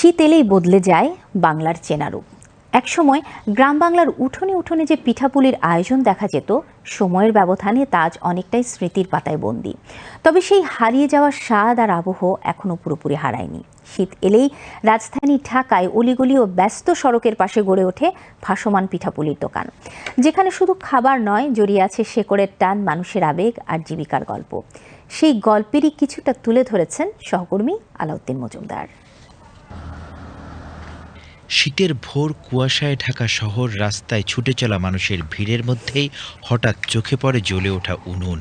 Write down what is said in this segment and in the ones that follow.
শীত এলেই বদলে যায় বাংলার চেনারূপ একসময় গ্রাম বাংলার উঠোনে উঠোনে যে পিঠাপুলির আয়োজন দেখা যেত, সময়ের ব্যবধানে তা আজ অনেকটাই স্মৃতির পাতায় বন্দি। তবে সেই হারিয়ে যাওয়ার স্বাদ আর আবহ এখনও পুরোপুরি হারায়নি। শীত এলেই রাজধানী ঢাকায় অলিগলি ও ব্যস্ত সড়কের পাশে গড়ে ওঠে ভাসমান পিঠাপুলির দোকান, যেখানে শুধু খাবার নয়, জড়িয়ে আছে শেকড়ের টান, মানুষের আবেগ আর জীবিকার গল্প। সেই গল্পেরই কিছুটা তুলে ধরেছেন সহকর্মী আলাউদ্দিন মজুমদার। শীতের ভোর কুয়াশায় ঢাকা শহর রাস্তায় ছুটে চলা মানুষের ভিড়ের মধ্যেই হঠাৎ চোখে পড়ে জ্বলে ওঠা উনুন।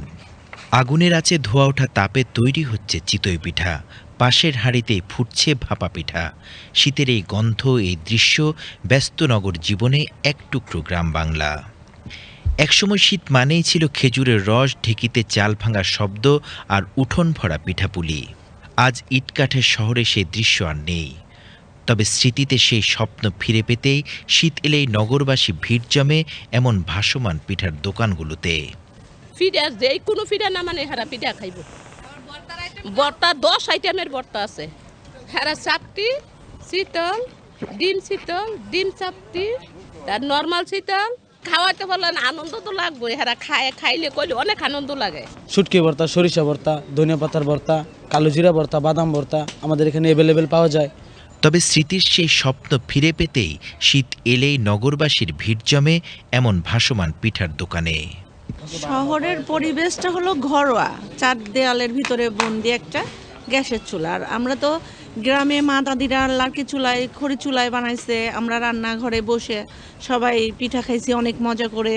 আগুনের আছে ধোয়া ওঠা তাপে তৈরি হচ্ছে চিতই পিঠা। পাশের হাঁড়িতেই ফুটছে ভাপা পিঠা। শীতের এই গন্ধ, এই দৃশ্য ব্যস্ত নগর জীবনে এক টুকরো গ্রাম বাংলা। একসময় শীত মানেই ছিল খেজুরের রস, ঢেকিতে চাল ভাঙার শব্দ আর উঠোন ভরা পিঠাপুলি। আজ ইটকাঠের শহরে সেই দৃশ্য আর নেই। তবে স্মৃতিতে সেই স্বপ্ন ফিরে পেতেই শীত এলেই নগরবাসী ভিড় জমে এমন ভাসমান পিঠার দোকানগুলোতে। ফিডা যেই কোনো ফিডা না মানে হারা পিঠা খাইব। বর্তা দশ আইটেমের বর্তা আছে। হারা চাপটি শীতল ডিম শীতল ডিম চাপটি তার নর্মাল শীতল। খাওয়াতে বললেন আনন্দ তো লাগবে হারা খায় খাইলে কইলে অনেক আনন্দ লাগে। শুটকি ভর্তা সরিষা ভর্তা ধনিয়া পাতার ভর্তা কালো জিরা ভর্তা বাদাম ভর্তা আমাদের এখানে অ্যাভেলেবেল পাওয়া যায়। তবে স্মৃতির সেই স্বপ্ন ফিরে পেতেই শীত এলেই নগরবাসীর ভিড় জমে এমন ভাসমান পিঠার দোকানে। শহরের পরিবেশটা হলো ঘরোয়া চার দেয়ালের ভিতরে বন্দি একটা গ্যাসের চুলা। আর আমরা তো গ্রামে মা দাদিরা লার্কি চুলায় খড়ি চুলায় বানাইছে আমরা রান্নাঘরে বসে সবাই পিঠা খাইছি অনেক মজা করে।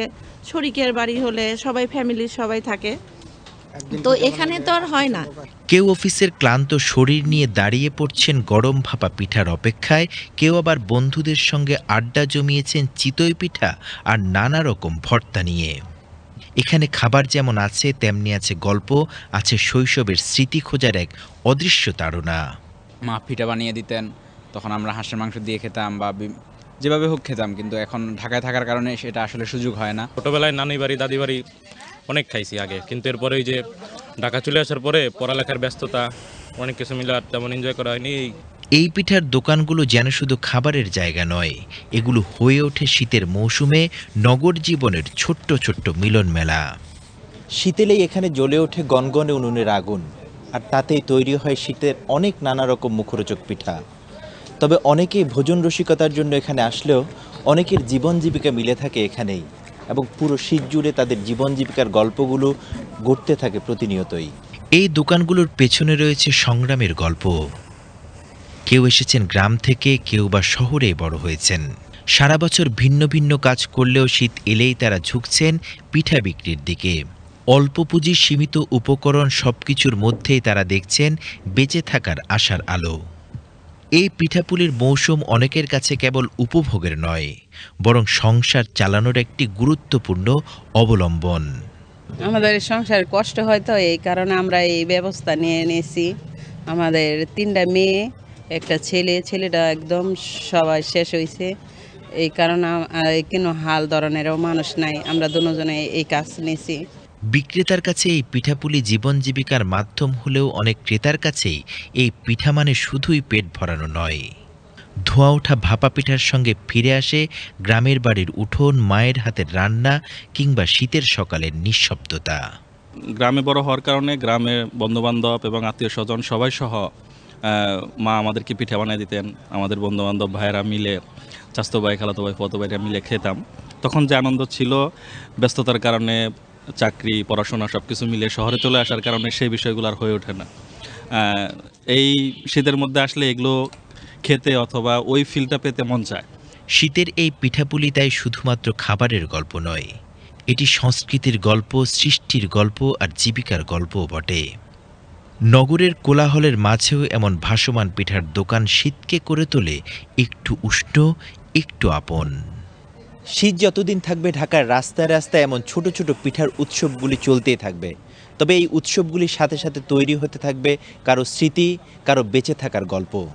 শরিকের বাড়ি হলে সবাই ফ্যামিলির সবাই থাকে। তো এখানে তো আর হয় না। কেউ অফিসের ক্লান্ত শরীর নিয়ে দাঁড়িয়ে পড়ছেন গরম ভাপা পিঠার অপেক্ষায় কেউ আবার বন্ধুদের সঙ্গে আড্ডা জমিয়েছেন চিতই পিঠা আর নানা রকম ভর্তা নিয়ে। এখানে খাবার যেমন আছে তেমনি আছে গল্প আছে শৈশবের স্মৃতি খোঁজার এক অদৃশ্য তাড়না। মা পিঠা বানিয়ে দিতেন তখন আমরা হাঁসের মাংস দিয়ে খেতাম বা যেভাবে হোক খেতাম কিন্তু এখন ঢাকায় থাকার কারণে সেটা আসলে সুযোগ হয় না। ছোটোবেলায় নানি বাড়ি দাদি বাড়ি অনেক খাইছি আগে কিন্তু এরপরে ওই যে ঢাকা চলে আসার পরে পড়ালেখার ব্যস্ততা অনেক কিছু মিলে আর তেমন এনজয় করা হয়নি। এই পিঠার দোকানগুলো যেন শুধু খাবারের জায়গা নয় এগুলো হয়ে ওঠে শীতের মৌসুমে নগর জীবনের ছোট্ট ছোট্ট মিলন মেলা। শীতেলেই এখানে জ্বলে ওঠে গনগনে উনুনের আগুন আর তাতেই তৈরি হয় শীতের অনেক নানা রকম মুখরোচক পিঠা। তবে অনেকেই ভোজন রসিকতার জন্য এখানে আসলেও অনেকের জীবন জীবিকা মিলে থাকে এখানেই। এবং পুরো শীত জুড়ে তাদের জীবন জীবিকার গল্পগুলো ঘটতে থাকে প্রতিনিয়তই। এই দোকানগুলোর পেছনে রয়েছে সংগ্রামের গল্প। কেউ এসেছেন গ্রাম থেকে, কেউ বা শহরে বড় হয়েছেন। সারা বছর ভিন্ন ভিন্ন কাজ করলেও শীত এলেই তারা ঝুঁকছেন পিঠা বিক্রির দিকে। অল্প পুঁজির সীমিত উপকরণ সবকিছুর মধ্যেই তারা দেখছেন বেঁচে থাকার আশার আলো। এই পিঠাপুলির মৌসুম অনেকের কাছে কেবল উপভোগের নয়, বরং সংসার চালানোর একটি গুরুত্বপূর্ণ অবলম্বন। আমাদের সংসার কষ্ট হয় তো, এই কারণে আমরা এই ব্যবস্থা নিয়ে নিয়েছি। আমাদের তিনটা মেয়ে, একটা ছেলে, ছেলেটা একদম সবাই শেষ হয়েছে এই কারণে কোনো হাল ধরনেরও মানুষ নাই, আমরা দুজনে এই কাজ নিয়েছি। বিক্রেতার কাছে এই পিঠাপুলি জীবন জীবিকার মাধ্যম হলেও অনেক ক্রেতার কাছেই এই পিঠা মানে শুধুই পেট ভরানো নয়। ধোঁয়া ওঠা ভাপা পিঠার সঙ্গে ফিরে আসে গ্রামের বাড়ির উঠোন, মায়ের হাতের রান্না কিংবা শীতের সকালের নিঃশব্দতা। গ্রামে বড় হওয়ার কারণে গ্রামের বন্ধুবান্ধব এবং আত্মীয় স্বজন সবাই সহ মা আমাদেরকে পিঠা বানিয়ে দিতেন। আমাদের বন্ধুবান্ধব ভাইয়েরা মিলে, চাস্তো ভাই, খালাতো ভাই ফতো ভাইরা মিলে খেতাম। তখন যে আনন্দ ছিল, ব্যস্ততার কারণে চাকরি, পড়াশোনা সব কিছু মিলে শহরে চলে আসার কারণে সেই বিষয়গুলো আর হয়ে ওঠে না। এই শীতের মধ্যে আসলে এগুলো খেতে অথবা ওই ফিলটা পেতে মন চায়। শীতের এই পিঠাপুলি তাই শুধুমাত্র খাবারের গল্প নয়, এটি সংস্কৃতির গল্প, সৃষ্টির গল্প আর জীবিকার গল্পও বটে। নগরের কোলাহলের মাঝেও এমন ভাসমান পিঠার দোকান শীতকে করে তোলে একটু উষ্ণ, একটু আপন। শীত যতদিন থাকবে, ঢাকার রাস্তায় রাস্তায় এমন ছোট ছোট পিঠার উৎসবগুলি চলতেই থাকবে। তবে এই উৎসবগুলির সাথে সাথে তৈরি হতে থাকবে কারও স্মৃতি, কারও বেঁচে থাকার গল্প।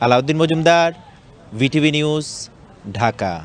Alauddin Majumdar, VTV news, Dhaka.